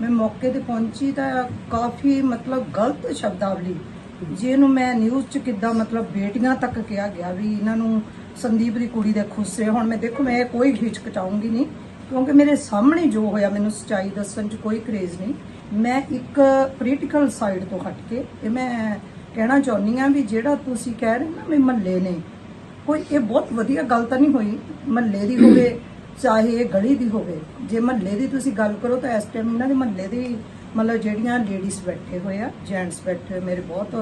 ਮੈਂ ਮੌਕੇ ਤੇ ਪਹੁੰਚੀ ਤਾਂ ਕਾਫੀ ਮਤਲਬ ਗਲਤ ਸ਼ਬਦਾਵਲੀ, ਜਿਹਨੂੰ ਮੈਂ ਨਿਊਜ਼ 'ਚ ਕਿੱਦਾਂ ਮਤਲਬ ਬੇਟੀਆਂ ਤੱਕ ਕਿਹਾ ਗਿਆ ਵੀ ਇਹਨਾਂ ਨੂੰ ਸੰਦੀਪ ਦੀ ਕੁੜੀ ਦੇ ਖੁੱਸੇ ਹੁਣ, ਮੈਂ ਦੇਖੋ, ਮੈਂ ਕੋਈ ਹਿਚਕਚਾਉਂਗੀ ਨਹੀਂ, ਕਿਉਂਕਿ ਮੇਰੇ ਸਾਹਮਣੇ ਜੋ ਹੋਇਆ ਮੈਨੂੰ ਸੱਚਾਈ ਦੱਸਣ 'ਚ ਕੋਈ ਕਰੇਜ਼ ਨਹੀਂ। ਮੈਂ ਇੱਕ ਪੋਲੀਟੀਕਲ ਸਾਈਡ ਤੋਂ ਹਟ ਕੇ ਇਹ ਮੈਂ ਕਹਿਣਾ ਚਾਹੁੰਦੀ ਆ ਵੀ ਜਿਹੜਾ ਤੁਸੀਂ ਕਹਿ ਰਹੇ ਨਾ ਮੈਂ ਮਹੱਲੇ ਨੇ, ਕੋਈ ਇਹ ਬਹੁਤ ਵਧੀਆ ਗੱਲ ਤਾਂ ਨਹੀਂ ਹੋਈ, ਮਹੱਲੇ ਦੀ ਹੋਵੇ ਚਾਹੇ ਇਹ ਗਲੀ ਦੀ ਹੋਵੇ ਜੇ ਮਹੱਲੇ ਦੀ ਤੁਸੀਂ ਗੱਲ ਕਰੋ ਤਾਂ ਇਸ ਟਾਈਮ ਇਹਨਾਂ ਦੇ ਮਹੱਲੇ ਦੀ ਮਤਲਬ ਜਿਹੜੀਆਂ ਲੇਡੀਜ਼ ਬੈਠੇ ਹੋਏ ਆ ਜੈਂਟਸ ਬੈਠੇ ਹੋਏ, ਮੇਰੇ ਬਹੁਤ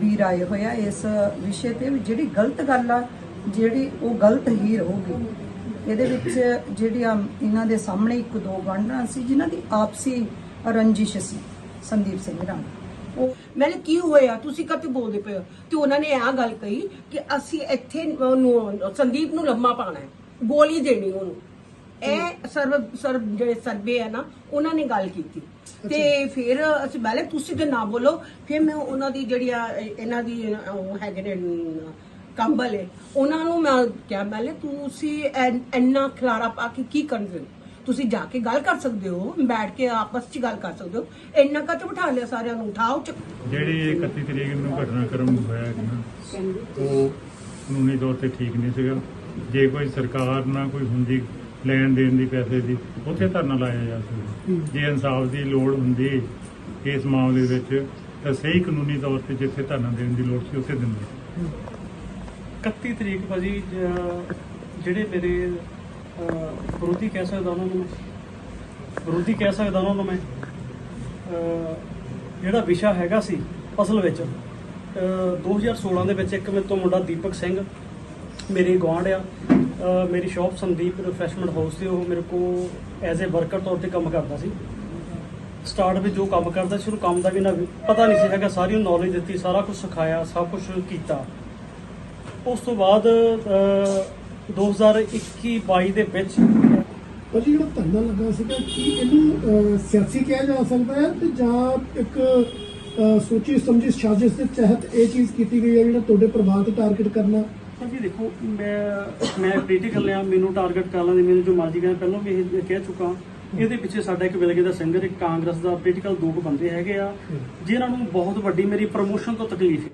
ਵੀਰ ਆਏ ਹੋਏ ਆ ਇਸ ਵਿਸ਼ੇ ਤੇ ਵੀ ਜਿਹੜੀ ਗਲਤ ਗੱਲ ਆ ਜਿਹੜੀ ਉਹ ਗਲਤ ਹੀ ਰਹੂਗੀ। ਇਹਦੇ ਵਿੱਚ ਜਿਹੜੀਆਂ ਇਹਨਾਂ ਦੇ ਸਾਹਮਣੇ ਇੱਕ ਦੋ ਗਵਾਂਢਾਂ ਸੀ ਜਿਨ੍ਹਾਂ ਦੀ ਆਪਸੀ ਰੰਜਿਸ਼ ਸੀ ਸੰਦੀਪ ਸਿੰਘ ਰਾਣਾ ਉਹ ਮੈਂ ਕੀ ਹੋਇਆ? ਤੁਸੀਂ ਕਦੇ ਬੋਲਦੇ ਪਏ ਹੋ? ਤੇ ਉਹਨਾਂ ਨੇ ਆਹ ਗੱਲ ਕਹੀ ਕਿ ਅਸੀਂ ਇੱਥੇ ਸੰਦੀਪ ਨੂੰ ਲੰਮਾ ਪਾਣਾ ਹੈ। ਗੋਲੀ ਦੇਣੀ ਉਹਨੂੰ। ਇਹ ਸਰਵ ਸਰਵ ਜਿਹੜੇ ਸਰਵੇ ਹੈ ਨਾ ਉਹਨਾਂ ਨੇ ਗੱਲ ਕੀਤੀ। ਤੇ ਫਿਰ ਅਸੀਂ ਪਹਿਲੇ ਤੁਸੀਂ ਤੇ ਨਾ ਬੋਲੋ ਫਿਰ ਮੈਂ ਉਹਨਾਂ ਦੀ ਜਿਹੜੀ ਆ ਇਹਨਾਂ ਦੀ ਉਹ ਹੈਗੇ ਨੇ ਕੰਬਲ ਹੈ ਉਹਨਾਂ ਨੂੰ ਮੈਂ ਕਿਹਾ ਪਹਿਲੇ ਤੁਸੀਂ ਇੰਨਾ ਖਲਾਰਾ ਪਾ ਕੇ ਕੀ ਕਰਦੇ ਹੋ? ਤੁਸੀਂ ਜਾ ਕੇ ਗੱਲ ਕਰ ਸਕਦੇ ਹੋ ਬੈਠ ਕੇ ਆਪਸ 'ਚ ਗੱਲ ਕਰ ਸਕਦੇ ਹੋ। ਇੰਨਾ ਕੱਟ ਬਿਠਾ ਲਿਆ ਸਾਰਿਆਂ ਨੂੰ ਉਠਾਓ ਜਿਹੜੀ ਇਹ 31 ਤਰੀਕ ਨੂੰ ਘਟਨਾਕ੍ਰਮ ਹੋਇਆ ਹੈ ਨਾ ਉਹ ਕਾਨੂੰਨੀ ਤੌਰ ਤੇ ਠੀਕ ਨਹੀਂ ਸੀਗਾ। ਜੇ ਕੋਈ ਸਰਕਾਰ ਨਾਲ ਕੋਈ ਹੁੰਦੀ ਲੈਣ ਦੇਣ ਦੀ ਪੈਸੇ ਦੀ ਉੱਥੇ ਧਰਨਾ ਲਾਇਆ ਜਾ ਸਕਦਾ। ਜੇ ਇਨਸਾਫ ਦੀ ਲੋੜ ਹੁੰਦੀ ਇਸ ਮਾਮਲੇ ਵਿੱਚ ਤਾਂ ਸਹੀ ਕਾਨੂੰਨੀ ਤੌਰ ਤੇ ਜਿੱਥੇ ਧਰਨਾ ਦੇਣ ਦੀ ਲੋੜ ਸੀ ਉੱਥੇ ਦਿੰਦੇ। 31 ਤਰੀਕ ਭਾਜੀ ਜਿਹੜੇ ਮੇਰੇ ਵਿਰੋਧੀ ਕਹਿ ਸਕਦਾ ਉਹਨਾਂ ਨੂੰ ਵਿਰੋਧੀ ਕਹਿ ਸਕਦਾ ਉਹਨਾਂ ਨੂੰ ਮੈਂ। ਜਿਹੜਾ ਵਿਸ਼ਾ ਹੈਗਾ ਸੀ ਅਸਲ ਵਿੱਚ ਅਹ, 2016 ਦੇ ਵਿੱਚ ਇੱਕ ਮੇਰੇ ਤੋਂ ਮੁੰਡਾ ਦੀਪਕ ਸਿੰਘ ਮੇਰੇ ਗੁਆਂਢ ਆ ਮੇਰੀ ਸ਼ਾਪ ਸੰਦੀਪ ਰਿਫਰੈਸ਼ਮੈਂਟ ਹਾਊਸ ਤੇ ਉਹ ਮੇਰੇ ਕੋ ਐਜ਼ ਅ ਵਰਕਰ ਤੌਰ ਤੇ ਕੰਮ ਕਰਦਾ ਸੀ। ਸਟਾਰਟ ਵਿੱਚ ਜੋ ਕੰਮ ਕਰਦਾ ਸੀ ਉਹਨੂੰ ਕੰਮ ਦਾ ਵੀ ਨਾ ਪਤਾ ਨਹੀਂ ਸੀ ਹੈਗਾ ਸਾਰੀ ਉਹ ਨੌਲੇਜ ਦਿੱਤੀ ਸਾਰਾ ਕੁਝ ਸਿਖਾਇਆ ਸਭ ਕੁਝ ਕੀਤਾ। ਉਸ ਤੋਂ ਬਾਅਦ ਅਹ, 2021 22 ਦੇ ਵਿੱਚ ਪਰ ਜਿਹੜਾ ਧੰਦਾ ਲੱਗਾ ਸੀਗਾ ਕੀ ਇਹਨੂੰ ਸਿਆਸੀ ਕਿਹਾ ਜਾ ਸਕਦਾ ਹੈ ਤੇ ਜਾਂ ਇੱਕ ਸੋਚੀ ਸਮਝੀ ਸਾਜ਼ਿਸ਼ ਦੇ ਤਹਿਤ ਇਹ ਚੀਜ਼ ਕੀਤੀ ਗਈ ਹੈ ਜਿਹੜਾ ਤੁਹਾਡੇ ਪਰਿਵਾਰ ਤੇ ਟਾਰਗੇਟ ਕਰਨਾ? ਸਰ ਜੀ ਦੇਖੋ, ਮੈਂ ਮੈਂ ਪੋਲੀਟੀਕਲ ਆ ਮੈਨੂੰ ਟਾਰਗੇਟ ਕਰ ਲੈਂਦੇ ਮੈਨੂੰ ਜੋ ਮਰਜ਼ੀ ਕਹਿੰਦੇ, ਪਹਿਲਾਂ ਵੀ ਇਹ ਕਹਿ ਚੁੱਕਾ। ਇਹਦੇ ਪਿੱਛੇ ਸਾਡਾ ਇੱਕ ਵਿਲਗੇ ਦਾ ਸਿੰਗਰ ਇੱਕ ਕਾਂਗਰਸ ਦਾ ਪੋਲੀਟੀਕਲ ਦੋ ਕੁ ਬੰਦੇ ਹੈਗੇ ਆ, ਜਿਨ੍ਹਾਂ ਨੂੰ ਬਹੁਤ ਵੱਡੀ ਮੇਰੀ ਪ੍ਰਮੋਸ਼ਨ ਤੋਂ ਤਕਲੀਫ ਹੈ।